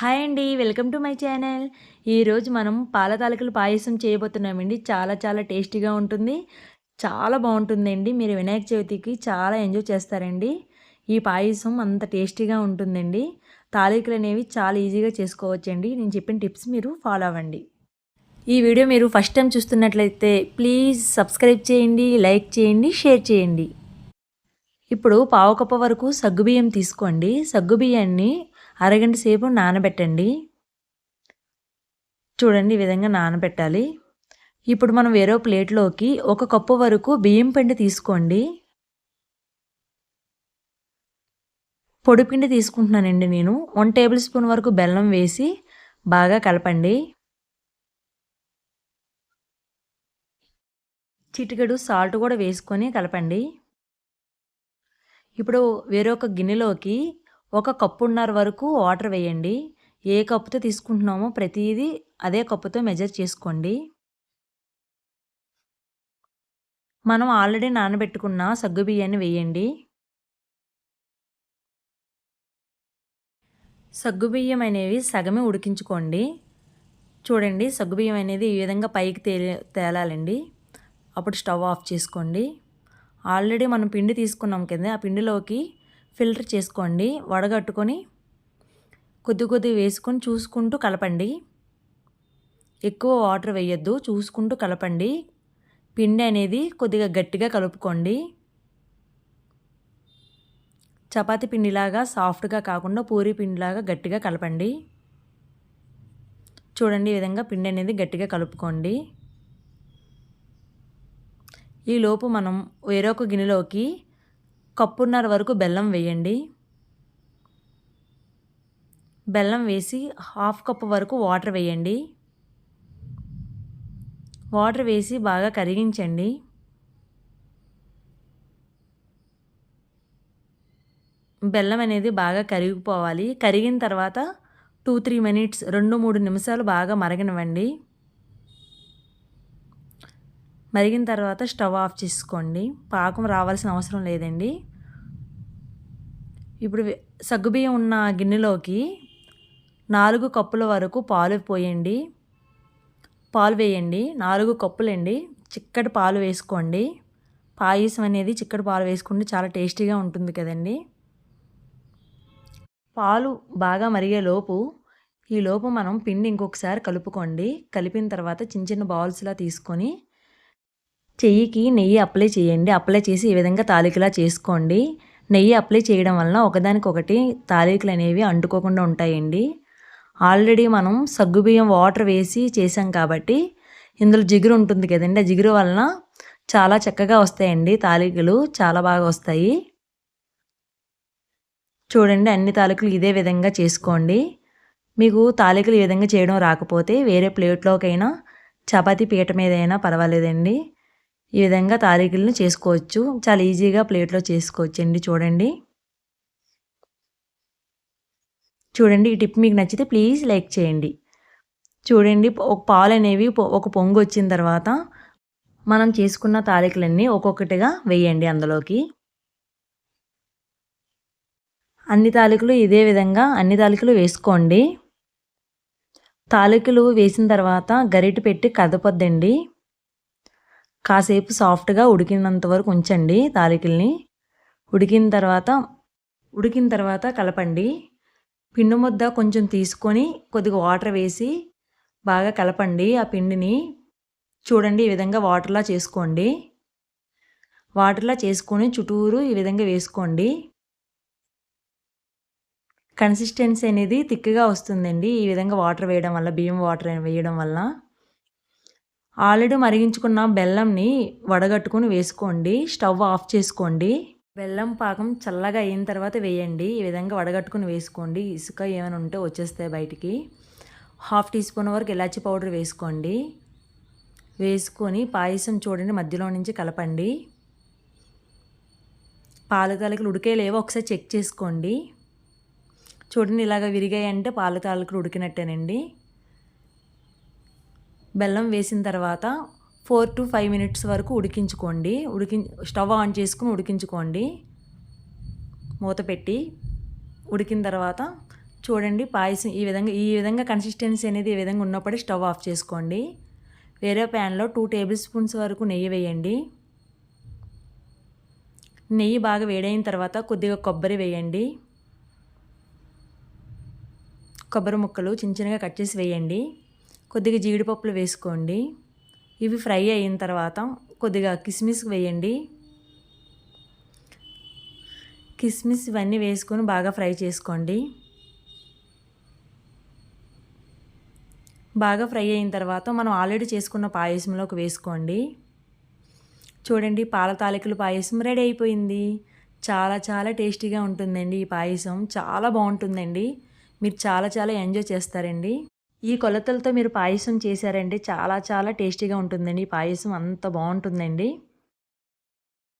Hi అండి welcome to my channel. ఈరోజు మనం పాల తాలికలు పాయసం చేయబోతున్నామండి. చాలా చాలా టేస్టీగా ఉంటుంది. చాలా బాగుంటుందండి. మీరు వినాయక చవితికి చాలా ఎంజాయ్ చేస్తారండి. ఈ పాయసం అంత టేస్టీగా ఉంటుందండి. తాలికలు అనేవి చాలా ఈజీగా చేసుకోవచ్చండి. నేను చెప్పిన టిప్స్ మీరు ఫాలో అవ్వండి. ఈ వీడియో మీరు ఫస్ట్ టైం చూస్తున్నట్లయితే ప్లీజ్ సబ్స్క్రైబ్ చేయండి లైక్ చేయండి షేర్ చేయండి. ఇప్పుడు పావు కప్ప వరకు సగ్గుబియ్యం తీసుకోండి. సగ్గుబియ్యాన్ని అరగంట సేపు నానబెట్టండి. చూడండి ఈ విధంగా నానబెట్టాలి. ఇప్పుడు మనం వేరే ప్లేట్లోకి ఒక కప్పు వరకు బియ్యం పిండి తీసుకోండి. పొడి పిండి తీసుకుంటున్నానండి నేను. వన్ టేబుల్ స్పూన్ వరకు బెల్లం వేసి బాగా కలపండి. చిటికెడు సాల్ట్ కూడా వేసుకొని కలపండి. ఇప్పుడు వేరొక గిన్నెలోకి ఒక కప్పున్నర వరకు వాటర్ వేయండి. ఏ కప్పుతో తీసుకుంటున్నామో ప్రతిదీ అదే కప్పుతో మెజర్ చేసుకోండి. మనం ఆల్రెడీ నానబెట్టుకున్న సగ్గు బియ్యాన్ని వేయండి. సగ్గుబియ్యం అనేవి సగమే ఉడికించుకోండి. చూడండి సగ్గుబియ్యం అనేది ఈ విధంగా పైకి తే తేలాలండి. అప్పుడు స్టవ్ ఆఫ్ చేసుకోండి. ఆల్రెడీ మనం పిండి తీసుకున్నాం కింద ఆ పిండిలోకి ఫిల్టర్ చేసుకోండి. వడగట్టుకొని కొద్ది కొద్ది వేసుకొని చూసుకుంటూ కలపండి. ఎక్కువ వాటర్ వేయొద్దు. చూసుకుంటూ కలపండి. పిండి అనేది కొద్దిగా గట్టిగా కలుపుకోండి. చపాతి పిండిలాగా సాఫ్ట్గా కాకుండా పూరి పిండిలాగా గట్టిగా కలపండి. చూడండి ఈ విధంగా పిండి అనేది గట్టిగా కలుపుకోండి. ఈలోపు మనం వేరొక గిన్నెలోకి కప్పున్నర వరకు బెల్లం వేయండి. బెల్లం వేసి హాఫ్ కప్పు వరకు వాటర్ వేయండి. వాటర్ వేసి బాగా కరిగించండి. బెల్లం అనేది బాగా కరిగిపోవాలి. కరిగిన తర్వాత టూ త్రీ మినిట్స్ రెండు మూడు నిమిషాలు బాగా మరగనివ్వండి. మరిగిన తర్వాత స్టవ్ ఆఫ్ చేసుకోండి. పాకం రావాల్సిన అవసరం లేదండి. ఇప్పుడు సగ్గుబియ్యం ఉన్న గిన్నెలోకి నాలుగు కప్పుల వరకు పాలు పోయండి. పాలు వేయండి. నాలుగు కప్పులండి. చిక్కటి పాలు వేసుకోండి. పాయసం అనేది చిక్కటి పాలు వేసుకుంటే చాలా టేస్టీగా ఉంటుంది కదండి. పాలు బాగా మరిగే లోపు ఈ లోపు మనం పిండి ఇంకొకసారి కలుపుకోండి. కలిపిన తర్వాత చిన్న చిన్న బౌల్స్లా తీసుకొని చెయ్యికి నెయ్యి అప్లై చేయండి. అప్లై చేసి ఈ విధంగా తాలికలా చేసుకోండి. నెయ్యి అప్లై చేయడం వలన ఒకదానికొకటి తాలికలు అనేవి అంటుకోకుండా ఉంటాయండి. ఆల్రెడీ మనం సగ్గుబియ్యం వాటర్ వేసి చేసాం కాబట్టి ఇందులో జిగురు ఉంటుంది కదండి. ఆ జిగురు వలన చాలా చక్కగా వస్తాయండి తాలికలు. చాలా బాగా వస్తాయి. చూడండి అన్ని తాలికలు ఇదే విధంగా చేసుకోండి. మీకు తాలికలు ఈ విధంగా చేయడం రాకపోతే వేరే ప్లేట్లోకైనా చపాతీ పీట మీద అయినా పర్వాలేదండి. ఈ విధంగా తారీఖులను చేసుకోవచ్చు. చాలా ఈజీగా ప్లేట్లో చేసుకోవచ్చండి. చూడండి. చూడండి ఈ టిప్ మీకు నచ్చితే ప్లీజ్ లైక్ చేయండి. చూడండి ఒక పాలు అనేవి ఒక పొంగు వచ్చిన తర్వాత మనం చేసుకున్న తారీఖులన్నీ ఒక్కొక్కటిగా వేయండి అందులోకి. అన్ని తాలికలు ఇదే విధంగా అన్ని తాలికలు వేసుకోండి. తాలికలు వేసిన తర్వాత గరిటె పెట్టి కదపొద్దండి. కాసేపు సాఫ్ట్గా ఉడికినంత వరకు ఉంచండి తాలికల్ని. ఉడికిన తర్వాత ఉడికిన తర్వాత కలపండి. పిండి ముద్ద కొంచెం తీసుకొని కొద్దిగా వాటర్ వేసి బాగా కలపండి ఆ పిండిని. చూడండి ఈ విధంగా వాటర్లా చేసుకోండి. వాటర్లా చేసుకొని చుట్టూరు ఈ విధంగా వేసుకోండి. కన్సిస్టెన్సీ అనేది తిక్కగా వస్తుందండి ఈ విధంగా వాటర్ వేయడం వల్ల బియ్యం వాటర్ వేయడం వల్ల. ఆల్రెడీ మరిగించుకున్న బెల్లంని వడగట్టుకుని వేసుకోండి. స్టవ్ ఆఫ్ చేసుకోండి. బెల్లం పాకం చల్లగా అయిన తర్వాత వేయండి. ఈ విధంగా వడగట్టుకుని వేసుకోండి. ఇసుక ఏమైనా ఉంటే వచ్చేస్తాయి బయటికి. హాఫ్ టీ స్పూన్ వరకు ఇలాచీ పౌడర్ వేసుకోండి. వేసుకొని పాయసం చూడండి మధ్యలో నుంచి కలపండి. పాల తాలికలు ఉడికేలేవో ఒకసారి చెక్ చేసుకోండి. చూడండి ఇలాగ విరిగాయంటే పాలు తాలికలు ఉడికినట్టేనండి. బెల్లం వేసిన తర్వాత ఫోర్ టు ఫైవ్ మినిట్స్ వరకు ఉడికించుకోండి. ఉడికి స్టవ్ ఆన్ చేసుకుని ఉడికించుకోండి. మూత పెట్టి ఉడికిన తర్వాత చూడండి పాయసం ఈ విధంగా ఈ విధంగా కన్సిస్టెన్సీ అనేది ఈ విధంగా ఉన్నప్పుడే స్టవ్ ఆఫ్ చేసుకోండి. వేరే ప్యాన్లో టూ టేబుల్ స్పూన్స్ వరకు నెయ్యి వేయండి. నెయ్యి బాగా వేడైన తర్వాత కొద్దిగా కొబ్బరి వేయండి. కొబ్బరి ముక్కలు చిన్న చిన్నగా కట్ చేసి వేయండి. కొద్దిగా జీడిపప్పులు వేసుకోండి. ఇవి ఫ్రై అయిన తర్వాత కొద్దిగా కిస్మిస్ వేయండి. కిస్మిస్ ఇవన్నీ వేసుకొని బాగా ఫ్రై చేసుకోండి. బాగా ఫ్రై అయిన తర్వాత మనం ఆల్రెడీ చేసుకున్న పాయసంలోకి వేసుకోండి. చూడండి పాల తాలికలు పాయసం రెడీ అయిపోయింది. చాలా చాలా టేస్టీగా ఉంటుందండి ఈ పాయసం. చాలా బాగుంటుందండి. మీరు చాలా చాలా ఎంజాయ్ చేస్తారండి. ఈ కొలతలతో మీరు పాయసం చేశారంటే చాలా చాలా టేస్టీగా ఉంటుందండి. ఈ పాయసం అంత బాగుంటుందండి.